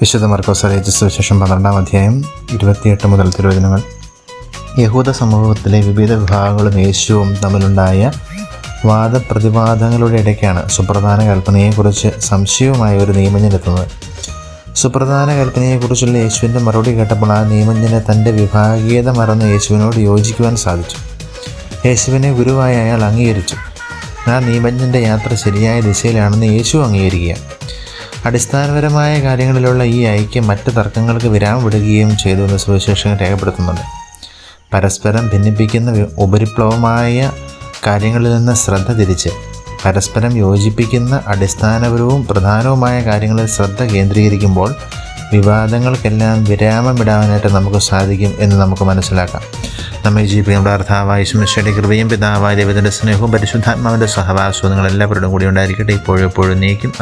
വിശുദ്ധ മർക്കോസ് അറിയിച്ച സുവിശേഷം പന്ത്രണ്ടാം അധ്യായം ഇരുപത്തിയെട്ട് മുതൽ തിരുവചനങ്ങൾ. യഹൂദ സമൂഹത്തിലെ വിവിധ വിഭാഗങ്ങളും യേശുവും തമ്മിലുണ്ടായ വാദപ്രതിവാദങ്ങളുടെ ഇടയ്ക്കാണ് സുപ്രധാന കൽപ്പനയെക്കുറിച്ച് സംശയവുമായ ഒരു നിയമജ്ഞനെത്തുന്നത് സുപ്രധാന കൽപ്പനയെക്കുറിച്ചുള്ള യേശുവിന്റെ മറുപടി കേട്ടപ്പോൾ ആ നിയമജ്ഞന് തന്റെ വിഭാഗീയത മറന്ന് യേശുവിനോട് യോജിക്കുവാൻ സാധിച്ചു. യേശുവിനെ ഗുരുവായി അയാൾ അംഗീകരിച്ചു. ആ നിയമജ്ഞന്റെ യാത്ര ശരിയായ ദിശയിലാണെന്ന് യേശു അംഗീകരിക്കുക അടിസ്ഥാനപരമായ കാര്യങ്ങളിലുള്ള ഈ ഐക്യം മറ്റ് തർക്കങ്ങൾക്ക് വിരാമം വിടുകയും ചെയ്തു എന്ന് സുവിശേഷകൻ രേഖപ്പെടുത്തുന്നുണ്ട്. പരസ്പരം ഭിന്നിപ്പിക്കുന്ന ഉപരിപ്ലവമായ കാര്യങ്ങളിൽ നിന്ന് ശ്രദ്ധ തിരിച്ച് പരസ്പരം യോജിപ്പിക്കുന്ന അടിസ്ഥാനപരവും പ്രധാനവുമായ കാര്യങ്ങളിൽ ശ്രദ്ധ കേന്ദ്രീകരിക്കുമ്പോൾ വിവാദങ്ങൾക്കെല്ലാം വിരാമമിടാനായിട്ട് നമുക്ക് സാധിക്കും എന്ന് നമുക്ക് മനസ്സിലാക്കാം. നമ്മെ ജീവിപ്പിക്കുന്ന പ്രാർത്ഥാവായ ശുശ്രയുടെ കൃപയും പിതാവായ ദൈവത്തിന്റെ സ്നേഹവും പരിശുദ്ധാത്മാവിന്റെ സഹവാസവും നിങ്ങൾ എല്ലാവരോടും കൂടി ഉണ്ടായിരിക്കട്ടെ. ഇപ്പോഴും എപ്പോഴും നീക്കും.